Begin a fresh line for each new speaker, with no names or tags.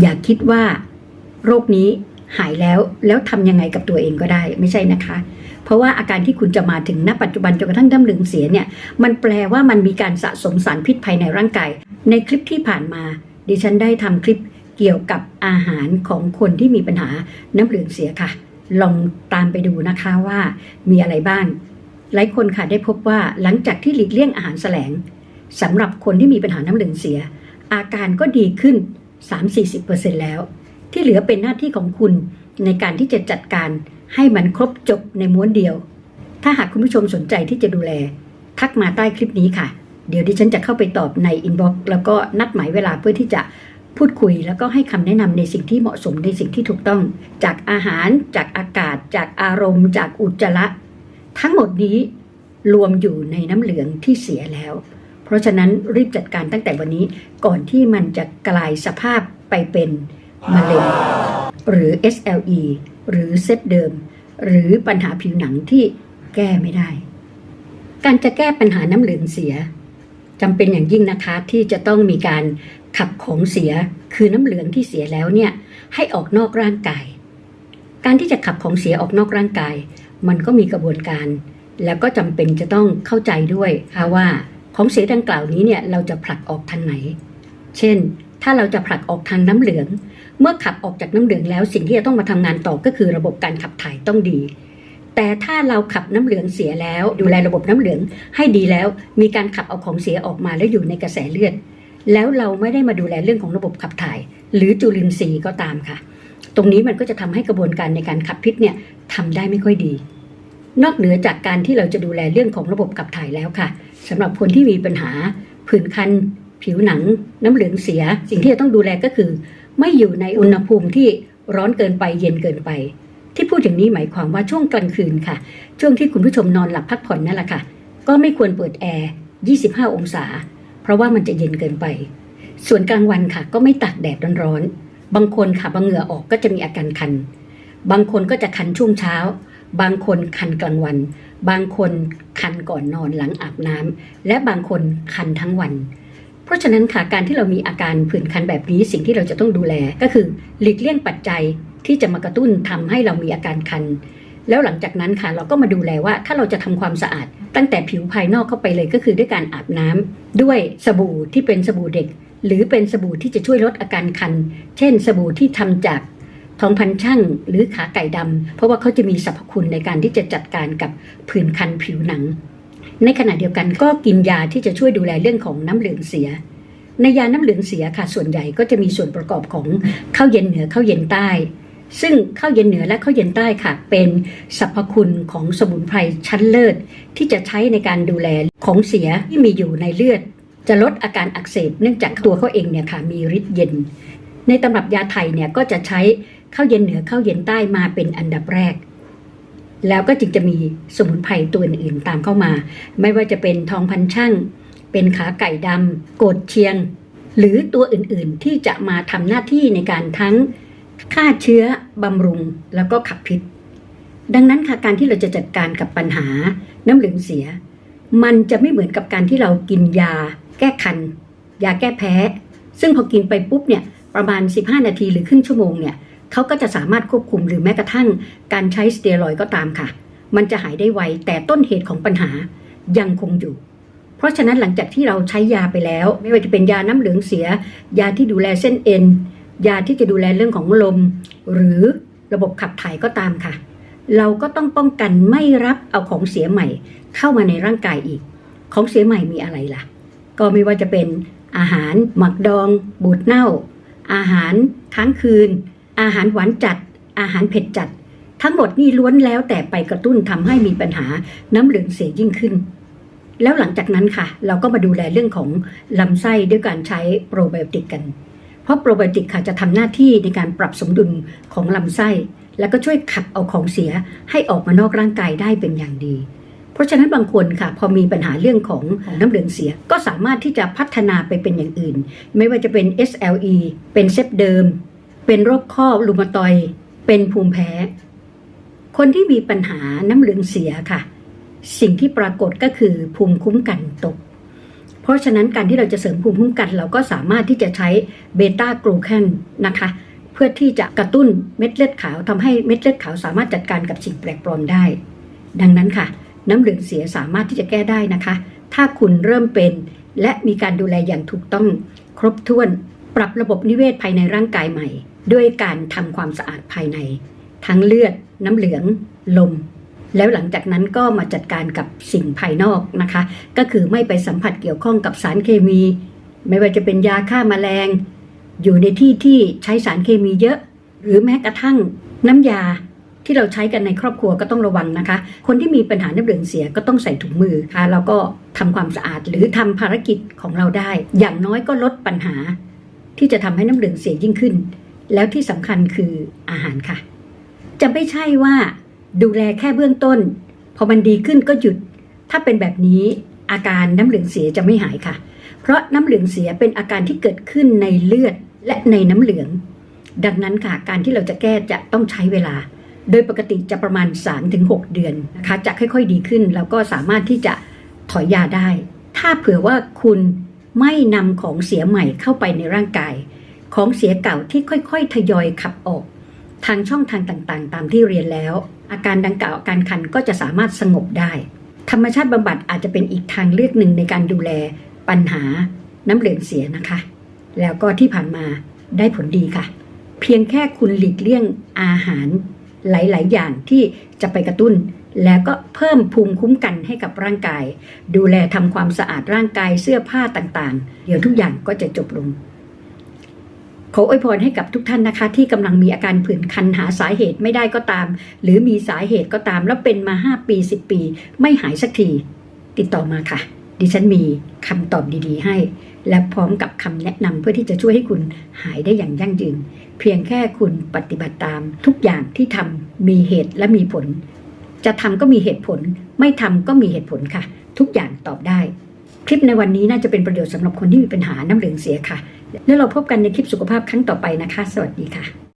อย่าคิดว่าโรคนี้หายแล้วแล้วทำยังไงกับตัวเองก็ได้ไม่ใช่นะคะ เพราะว่าอาการที่คุณจะมาถึงณปัจจุบันจนกระทั่งน้ำเหลืองเสียเนี่ย มันแปลว่ามันมีการสะสมสารพิษภายในร่างกาย ในคลิปที่ผ่านมา ดิฉันได้ทำคลิปเกี่ยวกับอาหารของคนที่มีปัญหาน้ำเหลืองเสียค่ะ ลองตามไปดูนะคะว่ามีอะไรบ้าง หลายคนค่ะได้พบว่าหลังจากที่หลีกเลี่ยงอาหารแสลงสำหรับคนที่มีปัญหาน้ำเหลืองเสีย อาการก็ดีขึ้น 3-40%แล้ว ที่เหลือเป็นหน้าที่ของคุณในการที่จะจัดการให้มันครบจบในม้วนเดียว ถ้าหากคุณผู้ชมสนใจที่จะดูแล ทักมาใต้คลิปนี้ค่ะ เดี๋ยวดิฉันจะเข้าไปตอบในอินบ็อกซ์แล้วก็นัดหมายเวลาเพื่อที่จะพูดคุยแล้วก็ให้คำแนะนำในสิ่งที่เหมาะสมในสิ่งที่ถูกต้อง จากอาหาร จากอากาศ จากอารมณ์ จากอุจจาระ ทั้งหมดนี้รวมอยู่ในน้ำเหลืองที่เสียแล้ว เพราะฉะนั้นรีบจัดการตั้งแต่วันนี้ก่อนที่มันจะกลายสภาพไปเป็นมะเร็งหรือ SLE หรือเซตเดิม หรือปัญหาผิวหนังที่แก้ไม่ได้ การจะแก้ปัญหาน้ำเหลืองเสียจำเป็นอย่างยิ่งนะคะที่จะต้องมีการขับของเสียคือน้ำเหลืองที่เสียแล้วเนี่ยให้ออกนอกร่างกาย การที่จะขับของเสียออกนอกร่างกาย มันก็มีกระบวนการ แล้วก็จำเป็นจะต้องเข้าใจด้วยค่ะว่า ของเสียดังกล่าวนี้เนี่ยเราจะผลักออกทางไหน เช่น ถ้าเราจะผลักออกทางน้ำเหลือง เมื่อขับออกจากน้ำเหลืองแล้วสิ่งที่จะต้องมาทำงานต่อก็คือระบบการขับถ่ายต้องดี แต่ถ้าเราขับน้ำเหลืองเสียแล้ว ดูแลระบบน้ำเหลืองให้ดีแล้ว มีการขับเอาของเสียออกมาแล้วอยู่ในกระแสเลือด แล้วเราไม่ได้มาดูแลเรื่องของระบบขับถ่าย หรือจุลินทรีย์ก็ตามค่ะ ตรงนี้มันก็จะทำให้กระบวนการในการขับพิษเนี่ยทำได้ไม่ค่อยดี นอกเหนือจากการที่เราจะดูแลเรื่องของระบบขับถ่ายแล้วค่ะ สำหรับคนที่มีปัญหาผื่นคัน ผิวหนัง น้ำเหลืองเสีย สิ่งที่จะต้องดูแลก็คือ ไม่อยู่ในอุณหภูมิที่ร้อนเกินไปเย็นเกินไป ที่พูดอย่างนี้หมายความว่าช่วงกลางคืนค่ะ ช่วงที่คุณผู้ชมนอนหลับพักผ่อนนั่นแหละค่ะ ก็ไม่ควรเปิดแอร์ 25 องศา เพราะว่ามันจะเย็นเกินไป ส่วนกลางวันค่ะ ก็ไม่ตากแดดร้อนๆบางคนค่ะบางเหงื่อออกก็จะมีอาการคัน บางคนก็จะคันช่วงเช้า บางคนคันกลางวัน บางคนคันก่อนนอนหลังอาบน้ำและบางคนคันทั้งวัน เพราะฉะนั้นค่ะการที่เรามีอาการผื่นคันแบบนี้สิ่งที่เราจะต้องดูแลก็คือ หลีกเลี่ยงปัจจัยที่จะมากระตุ้นทำให้เรามีอาการคัน แล้วหลังจากนั้นค่ะเราก็มาดูแลว่าถ้าเราจะทำความสะอาด ตั้งแต่ผิวภายนอกเข้าไปเลยก็คือด้วยการอาบน้ำด้วยสบู่ที่เป็นสบู่เด็ก หรือเป็นสบู่ที่จะช่วยลดอาการคัน เช่น สบู่ที่ทำจาก ทองพันช่างหรือขาไก่ดำ เพราะว่าเขาจะมีสรรพคุณในการที่จะจัดการกับผื่นคันผิวหนัง ในขณะเดียวกันก็กินยาที่จะช่วยดูแลเรื่องของน้ำเหลืองเสีย ในยาน้ำเหลืองเสียค่ะส่วนใหญ่ก็จะมีส่วนประกอบของข้าวเย็นเหนือข้าวเย็นใต้ ซึ่งข้าวเย็นเหนือและข้าวเย็นใต้ค่ะ เป็นสรรพคุณของสมุนไพรชั้นเลิศ ที่จะใช้ในการดูแลของเสียที่มีอยู่ในเลือด จะลดอาการอักเสบเนื่องจากตัวเขาเองเนี่ยค่ะมีฤทธิ์เย็น ในตำรับยาไทยเนี่ยก็จะใช้ ข้าวเย็นเหนือข้าวเย็นใต้มาเป็นอันดับแรก แล้วก็จึงจะมีสมุนไพรตัวอื่นๆตามเข้ามา ไม่ว่าจะเป็นทองพันช่างเป็นขาไก่ดำโกดเชียง หรือตัวอื่นๆที่จะมาทำหน้าที่ในการทั้งฆ่าเชื้อบำรุงแล้วก็ขับพิษ ดังนั้นค่ะการที่เราจะจัดการกับปัญหาน้ำเหลืองเสีย มันจะไม่เหมือนกับการที่เรากินยา แก้คัน ยาแก้แพ้ ซึ่งพอกินไปปุ๊บเนี่ยประมาณ 15 นาทีหรือครึ่งชั่วโมงเนี่ย เขาก็จะสามารถควบคุมหรือแม้กระทั่งการใช้สเตียรอยก็ตามค่ะ มันจะหายได้ไวแต่ต้นเหตุของปัญหายังคงอยู่ เพราะฉะนั้นหลังจากที่เราใช้ยาไปแล้ว ไม่ว่าจะเป็นยาน้ำเหลืองเสีย ยาที่ดูแลเส้นเอ็น ยาที่จะดูแลเรื่องของลม หรือระบบขับถ่ายก็ตามค่ะ เราก็ต้องป้องกันไม่รับเอาของเสียใหม่ เข้ามาในร่างกายอีก ของเสียใหม่มีอะไรล่ะ ก็ไม่ว่าจะเป็นอาหารหมักดอง บูดเน่า อาหารค้างคืน อาหารหวานจัด อาหารเผ็ดจัด ทั้งหมดนี่ล้วนแล้วแต่ไปกระตุ้นทำให้มีปัญหาน้ำเหลืองเสียยิ่งขึ้น แล้วหลังจากนั้นค่ะ เราก็มาดูแลเรื่องของลำไส้ด้วยการใช้โปรไบโอติกกัน เพราะโปรไบโอติกค่ะจะทำหน้าที่ในการปรับสมดุลของลำไส้ แล้วก็ช่วยขับเอาของเสียให้ออกมานอกร่างกายได้เป็นอย่างดีเพราะฉะนั้นบางคนค่ะพอมีปัญหาเรื่องของน้ำเหลืองเสีย ก็สามารถที่จะพัฒนาไปเป็นอย่างอื่น ไม่ว่าจะเป็น SLE เป็นเซปเดิม เป็นโรคข้อรูมาตอย เป็นภูมิแพ้ คนที่มีปัญหาน้ำเหลืองเสียค่ะ สิ่งที่ปรากฏก็คือภูมิคุ้มกันตก เพราะฉะนั้นการที่เราจะเสริมภูมิคุ้มกันเราก็สามารถที่จะใช้เบต้ากลูแคนนะคะ เพื่อที่จะกระตุ้นเม็ดเลือดขาวทำให้เม็ดเลือดขาวสามารถจัดการกับสิ่งแปลกปลอมได้ ดังนั้นค่ะ น้ำเหลืองเสียสามารถที่จะแก้ได้นะคะ ถ้าคุณเริ่มเป็น และมีการดูแลอย่างถูกต้องครบถ้วนปรับระบบนิเวศภายในร่างกายใหม่ ด้วยการทำความสะอาดภายใน ทั้งเลือด น้ำเหลือง ลม แล้วหลังจากนั้นก็มาจัดการกับสิ่งภายนอกนะคะ ก็คือไม่ไปสัมผัสเกี่ยวข้องกับสารเคมี ไม่ว่าจะเป็นยาฆ่าแมลง อยู่ในที่ที่ใช้สารเคมีเยอะ หรือแม้กระทั่งน้ำยาที่เราใช้กันในครอบครัวก็ต้องระวังนะคะ คนที่มีปัญหาน้ำเหลืองเสียก็ต้องใส่ถุงมือค่ะแล้วก็ทำความสะอาดหรือทำภารกิจของเราได้ อย่างน้อยก็ลดปัญหา ที่จะทำให้น้ำเหลืองเสียยิ่งขึ้น แล้วที่สำคัญคืออาหารค่ะ จะไม่ใช่ว่าดูแลแค่เบื้องต้น พอมันดีขึ้นก็หยุด ถ้าเป็นแบบนี้อาการน้ำเหลืองเสียจะไม่หายค่ะ เพราะน้ำเหลืองเสียเป็นอาการที่เกิดขึ้นในเลือดและในน้ำเหลือง ดังนั้นค่ะการที่เราจะแก้จะต้องใช้เวลา โดยปกติจะประมาณ 3-6 เดือนนะคะ จะค่อยๆดีขึ้น แล้วก็สามารถที่จะถอยยาได้ ถ้าเผื่อว่าคุณไม่นำของเสียใหม่เข้าไปในร่างกาย ของเสียเก่าที่ค่อยๆ ทยอยขับออก ทางช่องทางต่างๆ ตามที่เรียนแล้ว อาการดังกล่าวอาการคันก็จะสามารถสงบได้ ธรรมชาติบำบัดอาจจะเป็นอีกทางเลือกหนึ่งในการดูแลปัญหาน้ำเหลืองเสียนะคะ แล้วก็ที่ผ่านมาได้ผลดีค่ะ เพียงแค่คุณหลีกเลี่ยงอาหารหลาย ๆ อย่างที่จะไปกระตุ้น แล้วก็เพิ่มภูมิคุ้มกันให้กับร่างกาย ดูแลทำความสะอาดร่างกายเสื้อผ้าต่าง ๆ เดี๋ยวทุกอย่างก็จะจบลง ขออวยพรให้กับทุกท่านนะคะ ที่กำลังมีอาการผื่นคันหาสาเหตุไม่ได้ก็ตาม หรือมีสาเหตุก็ตาม แล้วเป็นมา 5 ปี 10 ปี ไม่หายสักที ติดต่อมาค่ะ ดิฉันมีคำตอบดีๆ ให้ และพร้อมกับคำแนะนำเพื่อที่จะช่วยให้คุณหายได้อย่างยั่งยืน เพียงแค่คุณปฏิบัติตาม ทุกอย่างที่ทำมีเหตุและมีผล จะทำก็มีเหตุผล ไม่ทำก็มีเหตุผลค่ะ ทุกอย่างตอบได้ คลิปในวันนี้น่าจะเป็นประโยชน์สำหรับคนที่มีปัญหาน้ำเหลืองเสียค่ะ แล้วเราพบกันในคลิปสุขภาพครั้งต่อไปนะคะ สวัสดีค่ะ